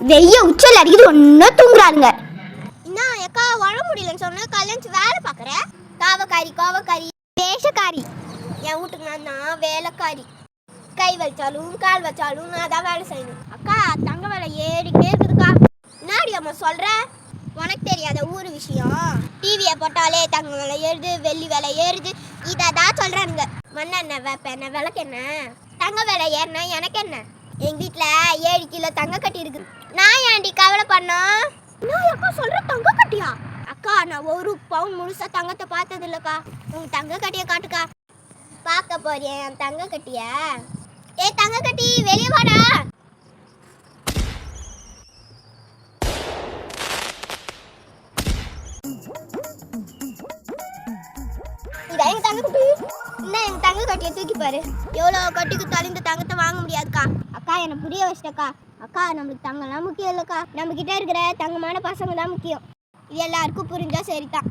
வெய்ய உச்சல் அடிக்குது ஒன்றும் தூங்குறாருங்க என்ன அக்கா உட முடியலன்னு சொன்ன கல்யாணம் வேலை பார்க்குறேன் காவக்காரி கோவக்காரி வேஷக்காரி. என் வீட்டுக்கு நான் தான் வேலைக்காரி. கை வச்சாலும் கால் வச்சாலும் நான் தான் வேலை செய்யணும். அக்கா தங்க வேலை ஏறிக்கிட்டே இருக்குதுக்கா. என்னடி அம்மா சொல்கிறேன் உனக்கு தெரியாத ஊர் விஷயம். டிவியை போட்டாலே தங்க வேலை ஏறுது வெள்ளி வேலை ஏறுது. இதை தான் சொல்கிறானுங்க மண்ணெண்ணெய் வேப்பெண்ணெய் விளக்கெண்ணெய். தங்க வேலை ஏறினா எனக்கு என்ன? எங்கள் வீட்டில் ஏழு கிலோ தங்க கட்டி இருக்குது நான் ஏன்டி கவலை பண்ணோம் நான் அக்கா சொல்ற தங்க கட்டியா? அக்கா நான் ஒரு பவுன் முழுசா தங்கத்தை பார்த்தது இல்லக்கா உங்க தங்க கட்டிய காட்டுக்கா. பார்க்க போறேன் என் தங்க கட்டிய? ஏ தங்க கட்டி வெளியே வாடா. இதான் எங்க தங்க கட்டி. என்ன எங்க தங்க கட்டிய தூக்கி பாரு. எவ்வளோ கட்டிக்கு முடியாதுக்கா அக்கா என்னை புரிய வச்சிட்டக்கா. அக்கா நம்மளுக்கு தங்கம்லாம் முக்கியம் இல்லைக்கா. நம்ம கிட்ட இருக்கிற தங்கமான பசங்க தான் முக்கியம். இது எல்லாருக்கும் புரிஞ்சா சரிதான்.